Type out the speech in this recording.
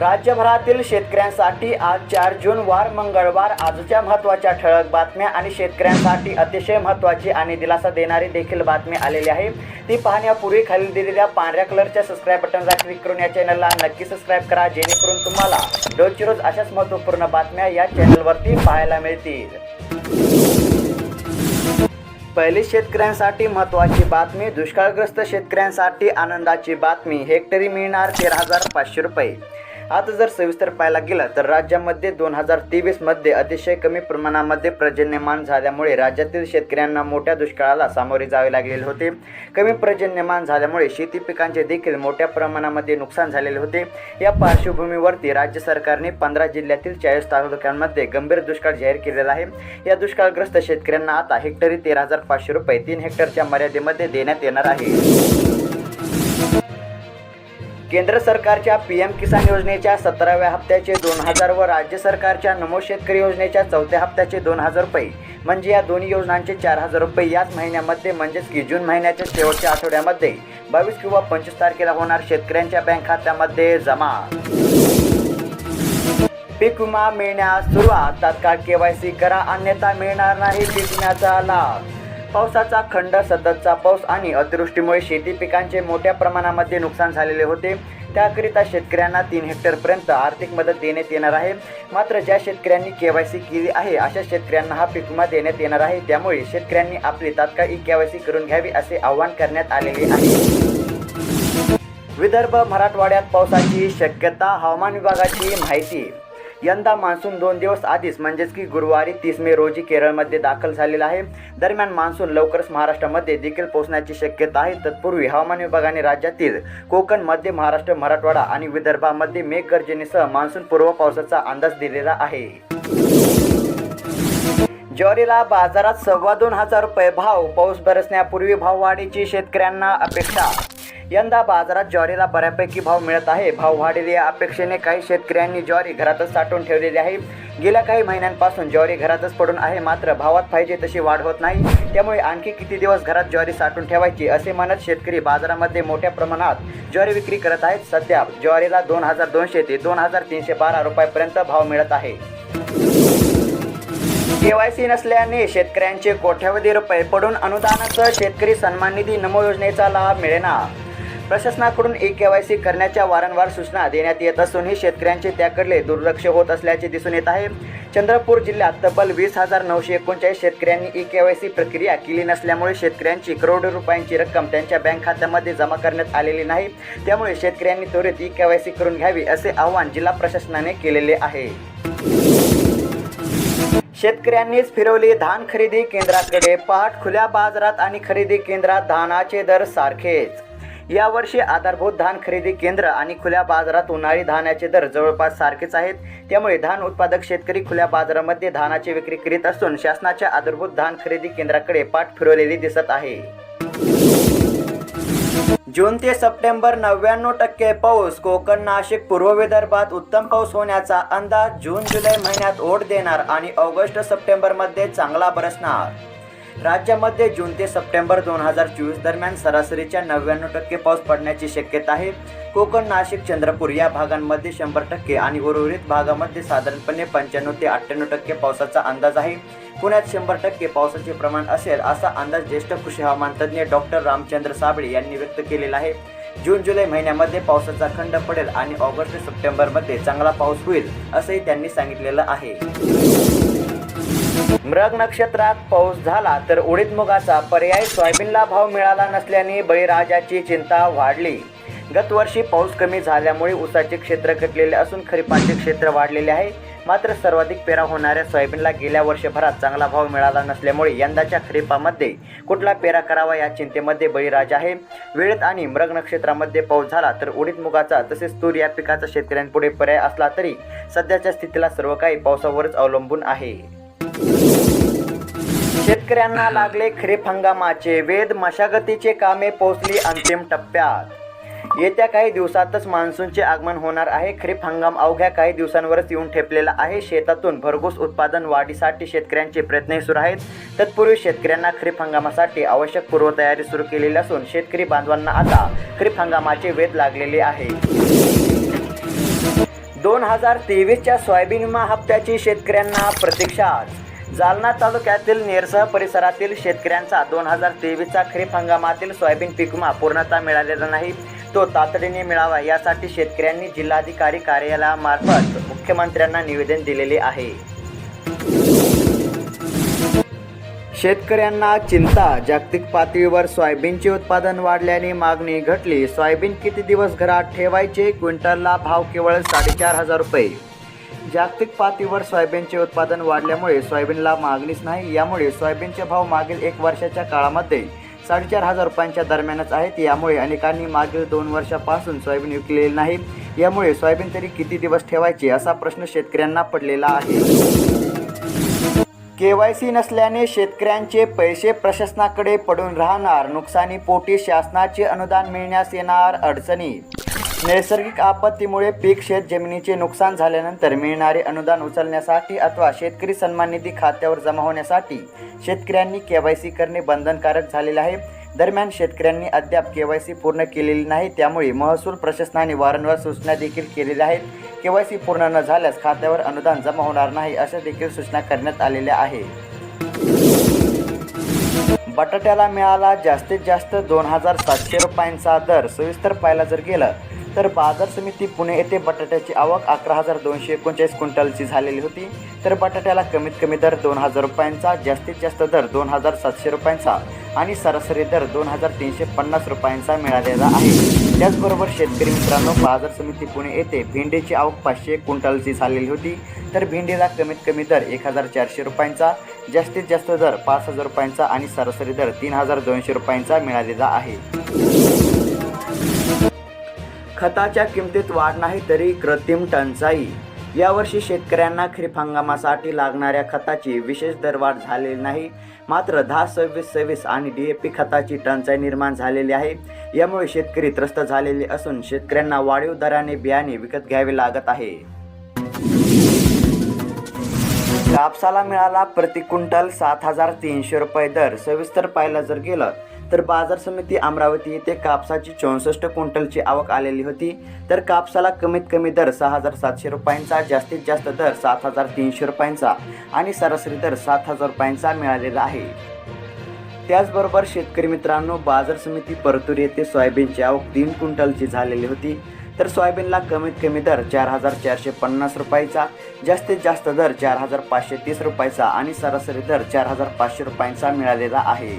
राज्यभरातील शेतकऱ्यांसाठी आज चार जून वार मंगळवार आजच्या महत्त्वाच्या ठळक बातम्या आणि शेतकऱ्यांसाठी अतिशय महत्त्वाची आणि दिलासा देणारी देखील बातमी आलेली आहे. ती पाहण्यापूर्वी खाली दिलेल्या पांढऱ्या कलरच्या सबस्क्राईब बटनला क्लिक करून या चॅनलला नक्की सबस्क्राईब करा जेणेकरून तुम्हाला रोजची रोज अशाच महत्त्वपूर्ण बातम्या या चॅनलवरती पाहायला मिळतील. पहिली शेतकऱ्यांसाठी महत्त्वाची बातमी दुष्काळग्रस्त शेतकऱ्यांसाठी आनंदाची बातमी. हेक्टरी मिळणार तेरा हजार पाचशे रुपये. आता जर सविस्तर पाहायला गेलं तर राज्यामध्ये दोन हजार तेवीसमध्ये अतिशय कमी प्रमाणामध्ये पर्जन्यमान झाल्यामुळे राज्यातील शेतकऱ्यांना मोठ्या दुष्काळाला सामोरे जावे लागलेले होते. कमी पर्जन्यमान झाल्यामुळे शेती पिकांचे देखील मोठ्या प्रमाणामध्ये नुकसान झालेले होते. या पार्श्वभूमीवरती राज्य सरकारने पंधरा जिल्ह्यातील चाळीस तालुक्यांमध्ये गंभीर दुष्काळ जाहीर केलेला आहे. या दुष्काळग्रस्त शेतकऱ्यांना आता हेक्टरी तेरा हजार पाचशे रुपये तीन हेक्टरच्या मर्यादेमध्ये देण्यात येणार आहे. केंद्र सरकारच्या पी एम किसान योजनेच्या सतराव्या हप्त्याचे दोन हजार व राज्य सरकारच्या नमो शेतकरी योजनेच्या चौथ्या हप्त्याचे दोन हजार रुपये. म्हणजे या दोन्ही योजनांचे चार हजार रुपये याच महिन्यामध्ये म्हणजेच की जून महिन्याच्या शेवटच्या आठवड्यामध्ये. बावीस किंवा पंचवीस तारखेला होणार शेतकऱ्यांच्या बँक खात्यामध्ये जमा. पीक विमा मिळण्यास सुरुवात. तात्काळ केवायसी करा अन्यथा मिळणार नाही पीक विम्याचा लाभ. पावसाचा खंड सततचा पाऊस आणि अतिवृष्टीमुळे शेती पिकांचे मोठ्या प्रमाणामध्ये नुकसान झालेले होते. त्याकरिता शेतकऱ्यांना तीन हेक्टरपर्यंत आर्थिक मदत देण्यात येणार आहे. मात्र ज्या शेतकऱ्यांनी के वाय सी केली आहे अशा शेतकऱ्यांना हा पीक विमा देण्यात येणार आहे. त्यामुळे शेतकऱ्यांनी आपली तात्काळ ई सी करून घ्यावी असे आवाहन करण्यात आलेले आहे. विदर्भ मराठवाड्यात पावसाची शक्यता हवामान विभागाची माहिती. यंदा मान्सून दोन दिवस आधीच म्हणजेच की गुरुवारी तीस मे रोजी केरळमध्ये दाखल झालेला आहे. दरम्यान मान्सून लवकरच महाराष्ट्रामध्ये देखील पोहोचण्याची शक्यता आहे. तत्पूर्वी हवामान विभागाने राज्यातील कोकण मध्य महाराष्ट्र मराठवाडा आणि विदर्भामध्ये मेघगर्जनेसह मान्सून पूर्व पावसाचा अंदाज दिलेला आहे. ज्वारीला बाजारात सव्वा दोन हजार रुपये भाव पाऊस बरसण्यापूर्वी भाववाढीची शेतकऱ्यांना अपेक्षा यंदा बाजारात ज्वारीला बऱ्यापैकी भाव मिळत आहे. भाव भाववाढीला या अपेक्षेने काही शेतकऱ्यांनी ज्वारी घरातच साठवून ठेवलेली आहे. गेल्या काही महिन्यांपासून ज्वारी घरातच पडून आहे. मात्र भावात पाहिजे तशी वाढ होत नाही. त्यामुळे आणखी किती दिवस घरात ज्वारी साठवून ठेवायची असे म्हणत शेतकरी बाजारामध्ये मोठ्या प्रमाणात ज्वारी विक्री करत आहेत. सध्या ज्वारीला दोन हजार दोनशे ते दोन हजार तीनशे बारा रुपयापर्यंत भाव मिळत आहे. केवायसी नसल्याने शेतकऱ्यांचे कोट्यवधी रुपये पडून अनुदानासह शेतकरी सन्मान निधी नमो योजनेचा लाभ मिळेना. प्रशासनाकडून ई सी करण्याच्या वारंवार सूचना देण्यात येत असूनही शेतकऱ्यांचे त्याकडले दुर्लक्ष होत असल्याचे दिसून येत आहे. चंद्रपूर जिल्ह्यात तब्बल वीस हजार नऊशे एकोणचाळीस शेतकऱ्यांनी ई के वाय सी प्रक्रिया केली नसल्यामुळे शेतकऱ्यांची करोडो रुपयांची रक्कम त्यांच्या बँक खात्यामध्ये जमा करण्यात आलेली नाही. त्यामुळे शेतकऱ्यांनी त्वरित ई के वाय सी करून घ्यावी असे आवाहन जिल्हा प्रशासनाने केलेले आहे. शेतकऱ्यांनीच फिरवली धान खरेदी केंद्राकडे पहाट खुल्या बाजारात आणि खरेदी केंद्रात धानाचे दर सारखेच. यावर्षी आधारभूत धान खरेदी केंद्र आणि खुल्या बाजारात उन्हाळी धान्याचे दर जवळपास सारखेच आहेत. त्यामुळे धान उत्पादक शेतकरी खुल्या बाजारामध्ये धानाची विक्री करीत असून शासनाच्या आधारभूत धान खरेदी केंद्राकडे पाठ फिरवलेली दिसत आहे. जून ते सप्टेंबर नव्याण्णव टक्के पाऊस कोकण नाशिक पूर्व विदर्भात उत्तम पाऊस होण्याचा अंदाज जून जुलै महिन्यात ओढ देणार आणि ऑगस्ट सप्टेंबरमध्ये चांगला बरसणार. राज्यामध्ये जून ते सप्टेंबर दोन हजार चोवीस दरम्यान सरासरीच्या नव्याण्णव टक्के पाऊस पडण्याची शक्यता आहे. कोकण नाशिक चंद्रपूर या भागांमध्ये शंभर टक्के आणि उर्वरित भागामध्ये साधारणपणे पंच्याण्णव ते अठ्ठ्याण्णव टक्के पावसाचा अंदाज आहे. पुण्यात शंभर टक्के पावसाचे प्रमाण असेल असा अंदाज ज्येष्ठ कृषी हवामान तज्ज्ञ डॉक्टर रामचंद्र साबळे यांनी व्यक्त केलेला आहे. जून जुलै महिन्यामध्ये पावसाचा खंड पडेल आणि ऑगस्ट सप्टेंबरमध्ये चांगला पाऊस होईल असंही त्यांनी सांगितलेलं आहे. मृग नक्षत्रात पाऊस झाला तर उडीद मुगाचा पर्याय सोयाबीनला भाव मिळाला नसल्याने बळीराजाची चिंता वाढली. गतवर्षी पाऊस कमी झाल्यामुळे ऊसाचे क्षेत्र घटलेले असून खरीपाचे क्षेत्र वाढलेले आहे. मात्र सर्वाधिक पेरा होणाऱ्या सोयाबीनला गेल्या वर्षभरात चांगला भाव मिळाला नसल्यामुळे यंदाच्या खरीपामध्ये कुठला पेरा करावा या चिंतेमध्ये बळीराजा आहे. वेळेत आणि मृग नक्षत्रामध्ये पाऊस झाला तर उडीद मुगाचा तसेच तूर या पिकाचा शेतकऱ्यांपुढे पर्याय असला तरी सध्याच्या स्थितीला सर्व काही पावसावरच अवलंबून आहे. शेतकऱ्यांना लागले खरीप हंगामाचे वेद मशागतीचे कामे पोहोचली अंतिम टप्प्यात. येत्या काही दिवसातच मान्सूनचे आगमन होणार आहे. खरीप हंगाम अवघ्या काही दिवसांवरच येऊन ठेपलेला आहे. शेतातून भरघोस उत्पादन वाढीसाठी शेतकऱ्यांचे प्रयत्नही सुरू आहेत. तत्पूर्वी शेतकऱ्यांना खरीप हंगामासाठी आवश्यक पूर्वतयारी सुरू केलेली असून शेतकरी बांधवांना आता खरीप हंगामाचे वेध लागलेले आहे. दोन हजार तेवीसच्या सोयाबीन विमा हप्त्याची शेतकऱ्यांना प्रतीक्षा जालना तालुक्यातील नेरसह परिसरातील शेतकऱ्यांचा दोन हजार तेवीसचा खरीप हंगामातील सोयाबीन पीक विमा मिळालेला नाही. तो तातडीने मिळावा यासाठी शेतकऱ्यांनी जिल्हाधिकारी कार्यालयामार्फत मुख्यमंत्र्यांना निवेदन दिलेले आहे. शेतकऱ्यांना चिंता जागतिक पातळीवर सोयाबीनचे उत्पादन वाढल्याने मागणी घटली. सोयाबीन किती दिवस घरात ठेवायचे? क्विंटलला भाव केवळ साडेचार हजार रुपये. जागतिक पातळीवर सोयाबीनचे उत्पादन वाढल्यामुळे सोयाबीनला मागणीच नाही यामुळे सोयाबीनचे भाव मागील एक वर्षाच्या काळामध्ये साडेचार हजार रुपयांच्या दरम्यानच आहेत. यामुळे अनेकांनी मागील दोन वर्षापासून सोयाबीन विकलेले नाही. यामुळे सोयाबीन तरी किती दिवस ठेवायचे असा प्रश्न शेतकऱ्यांना पडलेला आहे. केवायसी नसल्याने शेतकऱ्यांचे पैसे प्रशासनाकडे पडून राहणार. नुकसानीपोटी शासनाचे अनुदान मिळण्यास येणार अडचणी नैसर्गिक आपत्तीमुळे पीक शेत जमिनीचे नुकसान झाल्यानंतर मिळणारे अनुदान उचलण्यासाठी अथवा शेतकरी सन्मान निधी खात्यावर जमा होण्यासाठी शेतकऱ्यांनी केवायसी करणे बंधनकारक झालेले आहे. दरम्यान शेतकऱ्यांनी अद्याप केवायसी पूर्ण केलेली नाही त्यामुळे महसूल प्रशासनाने वारंवार सूचना देखील केलेल्या आहेत. केवायसी पूर्ण न झाल्यास खात्यावर अनुदान जमा होणार नाही अशा देखील सूचना करण्यात आलेल्या आहे बटाट्याला मिळाला जास्तीत जास्त दोन हजार सातशे रुपयांचा दर सविस्तर पाहायला जर गेलं तर बाजार समिती पुणे येथे बटाट्याची आवक अकरा हजार दोनशे एकोणचाळीस क्विंटलची झालेली होती. तर बटाट्याला कमीत कमी दर दोन हजार रुपयांचा जास्तीत जास्त दर दोन हजार सातशे रुपयांचा आणि सरासरी दर दोन हजार तीनशे पन्नास रुपयांचा मिळालेला आहे. त्याचबरोबर शेतकरी मित्रांनो बाजार समिती पुणे येथे भेंडीची आवक पाचशे क्विंटलची झालेली होती. तर भेंडीला कमीत कमी दर एक हजार चारशे रुपयांचा जास्तीत जास्त दर पाच हजार रुपयांचा आणि सरासरी दर तीन हजार दोनशे रुपयांचा मिळालेला आहे. खताच्या किमतीत वाढ नाही तरी कृत्रिम टंचाई. यावर्षी शेतकऱ्यांना खरीप हंगामासाठी लागणाऱ्या खताची विशेष दरवाढ झालेली नाही. मात्र दहा सव्वीस सव्वीस आणि डी ए पी खताची टंचाई निर्माण झालेली आहे. यामुळे शेतकरी त्रस्त झालेले असून शेतकऱ्यांना वाढीव दराने बियाणे विकत घ्यावे लागत आहे. कापसाला मिळाला प्रति क्विंटल सात हजार तीनशे रुपये दर. सविस्तर पाहायला जर गेलं तर बाजार समिती अमरावती येथे कापसाची चौसष्ट क्विंटलची आवक आलेली होती. तर कापसाला कमीत कमी दर सहा हजार सातशे रुपयांचा जास्तीत जास्त दर सात हजार तीनशे रुपयांचा आणि सरासरी दर सात हजार रुपयांचा मिळालेला आहे. त्याचबरोबर शेतकरी मित्रांनो बाजार समिती परतूर येथे सोयाबीनची आवक तीन क्विंटलची झालेली होती. तर सोयाबीनला कमीत कमी दर चार हजार चारशे पन्नास रुपयाचा जास्तीत जास्त दर चार हजार पाचशे तीस रुपयाचा आणि सरासरी दर चार हजार पाचशे रुपयांचा मिळालेला आहे.